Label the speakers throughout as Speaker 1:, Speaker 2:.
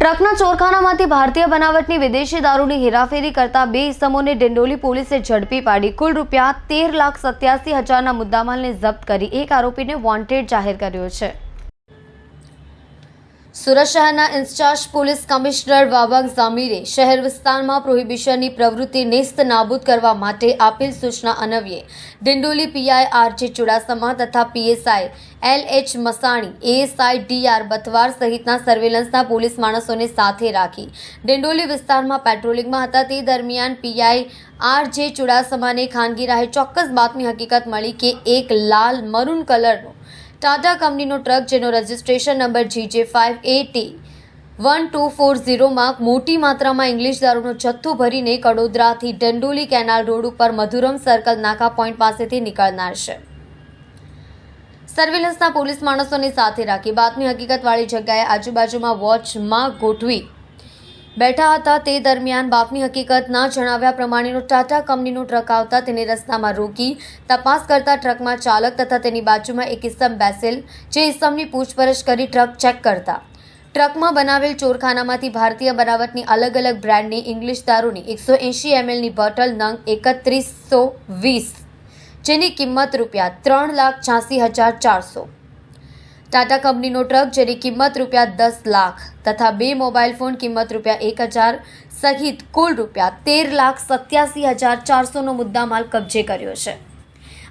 Speaker 1: ટ્રકના ચોરખાનામાંથી ભારતીય બનાવટની વિદેશી દારૂની હેરાફેરી કરતા બે ઇસમોને ડિંડોલી પોલીસે ઝડપી પાડી. કુલ રૂપિયા તેર લાખ સત્યાસી હજારના મુદ્દામાલને જપ્ત કરી. એક આરોપીને વોન્ટેડ જાહેર કર્યો છે. સુરત શહેરના ઇન્ચાર્જ પોલીસ કમિશનર વાબંગ ઝામીરે શહેર વિસ્તારમાં પ્રોહિબિશનની પ્રવૃત્તિ નેસ્ત નાબૂદ કરવા માટે આપેલ સૂચના અન્વયે ડિંડોલી પીઆઈ આરજે ચુડાસમા તથા PSI L H Masani, ASI DR Bathwar સહિતના સર્વેલન્સના પોલીસ માણસોને સાથે રાખી. ડિંડોલી વિસ્તારમાં પેટ્રોલિંગમાં હતા તે દરમિયાન પીઆઈ આર જે ચુડાસમાને ખાનગી રાહે ચોક્કસ બાતમી હકીકત મળી કે એક લાલ મરૂન કલરનો ટાટા કંપનીનો ટ્રક, જેનો registration number GJ five AT one two four ઝીરોમાં મોટી માત્રામાં ઇંગ્લિશ દારૂનો જથ્થો ભરીને કડોદરાથી ડંડોલી કેનાલ રોડ ઉપર મધુરમ સર્કલ નાકા પોઈન્ટ પાસેથી નીકળનાર છે. સર્વેલન્સના પોલીસ માણસોને સાથે રાખી. બાતમી હકીકતવાળી જગ્યાએ આજુબાજુમાં વોચમાં ગોઠવી બેઠા હતા તે દરમિયાન બાપની હકીકત ના જણાવ્યા પ્રમાણેનો ટાટા કંપનીનો ટ્રક આવતા તેને રસ્તામાં રોકી તપાસ કરતા ટ્રકમાં ચાલક તથા તેની બાજુમાં એક ઇસમ બેસેલ, જે ઇસમની પૂછપરછ કરી ટ્રક ચેક કરતા. ટ્રકમાં બનાવેલ ચોરખાનામાંથી ભારતીય બનાવટની અલગ અલગ બ્રાન્ડની ઇંગ્લિશ દારૂની એકસો એંશી એમએલની બોટલ નંગ એકત્રીસો વીસ, જેની કિંમત રૂપિયા ત્રણ લાખ છ્યાસી હજાર ચારસો ટાટા કંપનીનો ટ્રક, જેની કિંમત રૂપિયા દસ લાખ તથા બે મોબાઈલ ફોન કિંમત રૂપિયા એક હજાર સહિત કુલ રૂપિયા તેર લાખ સત્યાસી હજાર ચારસોનો મુદ્દામાલ કબજે કર્યો છે.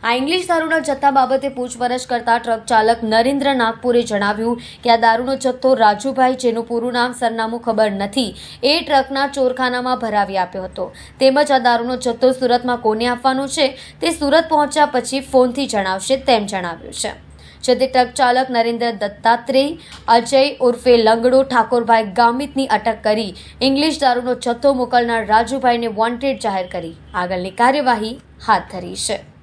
Speaker 1: આ ઇંગ્લિશ દારૂના જથ્થા બાબતે પૂછપરછ કરતા ટ્રક ચાલક નરેન્દ્ર નાગપુરે જણાવ્યું કે આ દારૂનો જથ્થો રાજુભાઈ, જેનું પૂરું નામ, સરનામું ખબર નથી, એ ટ્રકના ચોરખાનામાં ભરાવી આપ્યો હતો. તેમજ આ દારૂનો જથ્થો સુરતમાં કોને આપવાનો છે તે સુરત પહોંચ્યા પછી ફોનથી જણાવશે તેમ જણાવ્યું છે. જેથી ટ્રક ચાલક નરેન્દ્ર દત્તાત્રેય, અજય ઉર્ફે લંગડો, ઠાકોરભાઈ ગામિતની અટક કરી ઇંગ્લિશ દારૂનો જથ્થો મોકલનાર રાજુભાઈને વોન્ટેડ જાહેર કરી. આગળની કાર્યવાહી હાથ ધરી છે.